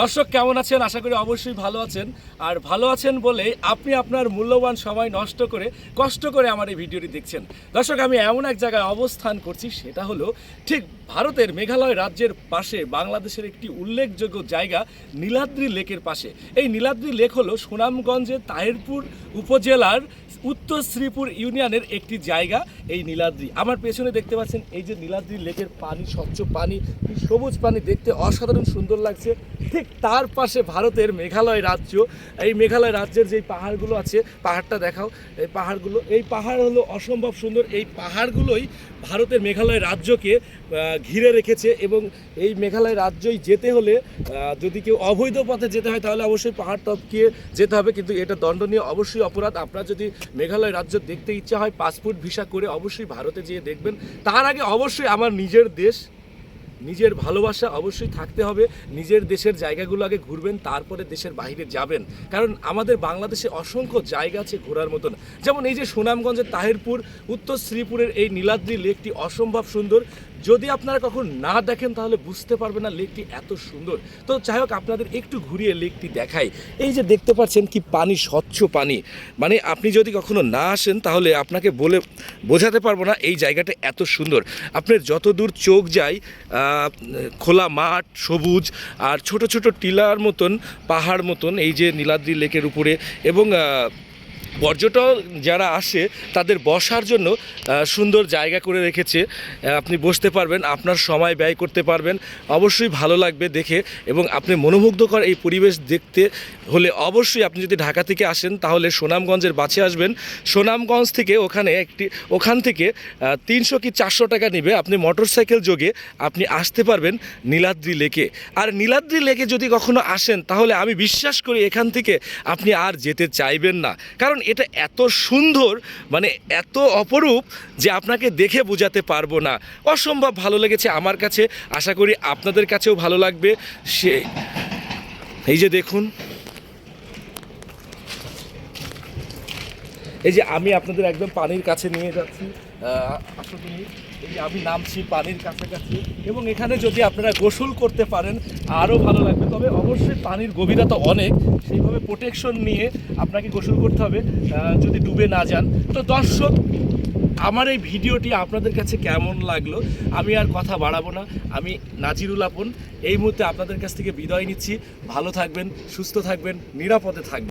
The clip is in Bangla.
দর্শক, কেমন আছেন? আশা করি অবশ্যই ভালো আছেন। আর ভালো আছেন বলে আপনি আপনার মূল্যবান সময় নষ্ট করে, কষ্ট করে আমার এই ভিডিওটি দেখছেন। দর্শক, আমি এমন এক জায়গায় অবস্থান করছি, সেটা হলো ঠিক ভারতের মেঘালয় রাজ্যের পাশে, বাংলাদেশের একটি উল্লেখযোগ্য জায়গা, নীলাদ্রি লেকের পাশে। এই নীলাদ্রি লেক হলো সুনামগঞ্জের তাহিরপুর উপজেলার উত্তর শ্রীপুর ইউনিয়নের একটি জায়গা, এই নীলাদ্রি। আমার পেছনে দেখতে পাচ্ছেন এই যে নীলাদ্রি লেকের পানি, স্বচ্ছ পানি, সবুজ পানি, দেখতে অসাধারণ সুন্দর লাগছে। ঠিক তার পাশে ভারতের মেঘালয় রাজ্য। এই মেঘালয় রাজ্যের যেই পাহাড়গুলো আছে, পাহাড়টা দেখাও। এই পাহাড়গুলো এই পাহাড় হলো অসম্ভব সুন্দর। এই পাহাড়গুলোই ভারতের মেঘালয় রাজ্যকে ঘিরে রেখেছে এবং এই মেঘালয় রাজ্যই যেতে হলে যদি কেউ অবৈধ পথে যেতে হয়, তাহলে অবশ্যই পাহাড় টপকিয়ে যেতে হবে। কিন্তু এটা দণ্ডনীয় অবশ্যই অপরাধ। আপনার যদি মেঘালয় রাজ্য দেখতে ইচ্ছা হয়, পাসপোর্ট ভিসা করে অবশ্যই ভারতে যেয়ে দেখবেন। তার আগে অবশ্যই আমার নিজের দেশ নিজের ভালোবাসা অবশ্যই থাকতে হবে, নিজের দেশের জায়গাগুলো আগে ঘুরবেন, তারপরে দেশের বাইরে যাবেন। কারণ আমাদের বাংলাদেশে অসংখ্য জায়গা আছে ঘোরার মতন। যেমন এই যে সুনামগঞ্জের তাহিরপুর, উত্তর শ্রীপুরের এই নীলাদ্রি লেকটি অসম্ভব সুন্দর। যদি আপনারা কখন না দেখেন, তাহলে বুঝতে পারবেন না লেকটি এত সুন্দর। তো যাই হোক, আপনাদের একটু ঘুরিয়ে লেকটি দেখাই। এই যে দেখতে পাচ্ছেন কি পানি, স্বচ্ছ পানি। মানে আপনি যদি কখনো না আসেন, তাহলে আপনাকে বলে বোঝাতে পারব না এই জায়গাটা এত সুন্দর। আপনার যত দূর চোখ যায় খোলা মাঠ, সবুজ আর ছোট ছোট টিলার মতন, পাহাড় মতন, এই যে নীলাদ্রি লেকের উপরে এবং পর্যটক যারা আসে, তাদের বসার জন্য সুন্দর জায়গা করে রেখেছে। আপনি বসতে পারবেন, আপনার সময় ব্যয় করতে পারবেন। অবশ্যই ভালো লাগবে দেখে এবং আপনি মনোমুগ্ধকর এই পরিবেশ দেখতে হলে অবশ্যই আপনি যদি ঢাকা থেকে আসেন, তাহলে সুনামগঞ্জের বাসে আসবেন। সুনামগঞ্জ থেকে ওখানে একটি, ওখান থেকে তিনশো কি চারশো টাকা নেবে। আপনি মোটরসাইকেল যোগে আপনি আসতে পারবেন নীলাদ্রি লেকে। আর নীলাদ্রি লেকে যদি কখনো আসেন, তাহলে আমি বিশ্বাস করি এখান থেকে আপনি আর যেতে চাইবেন না। কারণ এটা এত সুন্দর মানে এত অপরূপ যে আপনাকে দেখে বোঝাতে পারব না। অসম্ভব ভালো লেগেছে আমার কাছে। আশা করি আপনাদের কাছেও ভালো লাগবে। সে এই যে দেখুন এই যে আমি আপনাদের একদম পানির কাছে নিয়ে যাচ্ছি এই যে আমি নামছি পানির কাছাকাছি। এবং এখানে যদি আপনারা গোসল করতে পারেন, আরও ভালো লাগবে। তবে অবশ্যই পানির গভীরতা অনেক, সেইভাবে প্রোটেকশন নিয়ে আপনাকে গোসল করতে হবে যদি ডুবে না যান। তো দর্শক, আমার এই ভিডিওটি আপনাদের কাছে কেমন লাগল, আমি আর কথা বাড়াবো না। আমি নাজিরুল আপন, এই মুহূর্তে আপনাদের কাছ থেকে বিদায় নিচ্ছি। ভালো থাকবেন, সুস্থ থাকবেন, নিরাপদে থাকবেন।